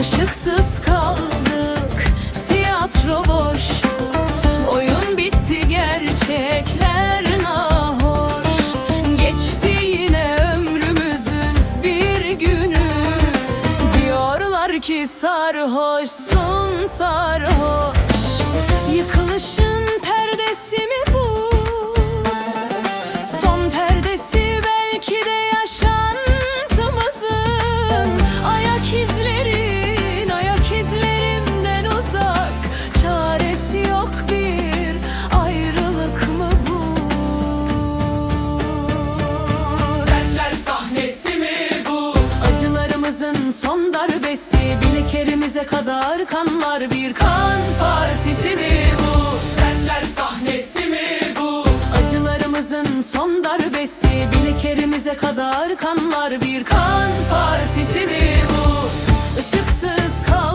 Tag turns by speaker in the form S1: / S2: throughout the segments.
S1: Işıksız kaldık tiyatro boş. Oyun bitti gerçekler nahoş. Geçti yine ömrümüzün bir günü. Diyorlar ki sarhoşsun sarhoş. Yıkılışın perdesi mi bu?
S2: Son perdesi
S1: belki de darbesi Bileklerimize kadar kanlar bir kan partisi mi bu?
S2: Derler sahnesi mi bu?
S1: Acılarımızın son darbesi Bileklerimize kadar kanlar bir kan partisi mi bu? Işıksız kaldık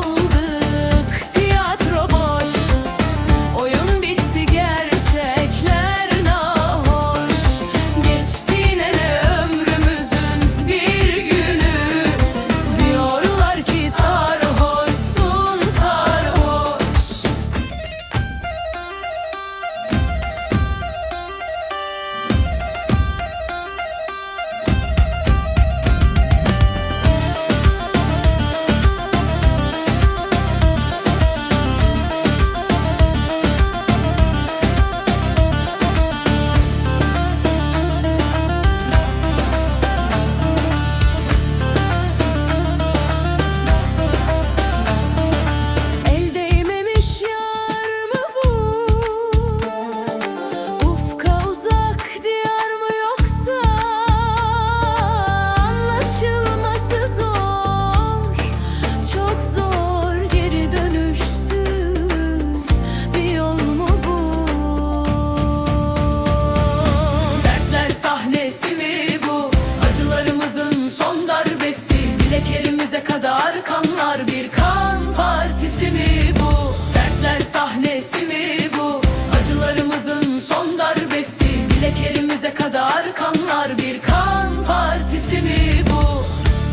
S1: darbesi Bileklerimize kadar kanlar bir kan partisi mi bu? Dertler sahnesi mi bu? Acılarımızın son darbesi Bileklerimize kadar kanlar bir kan partisi mi bu?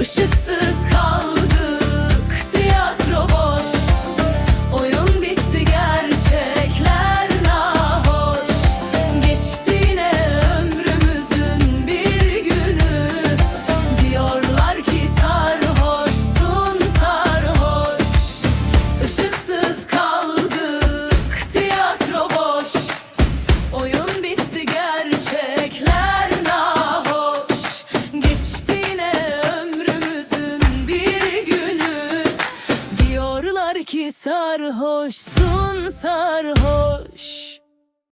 S1: Işıksız ki sarhoşsun sarhoş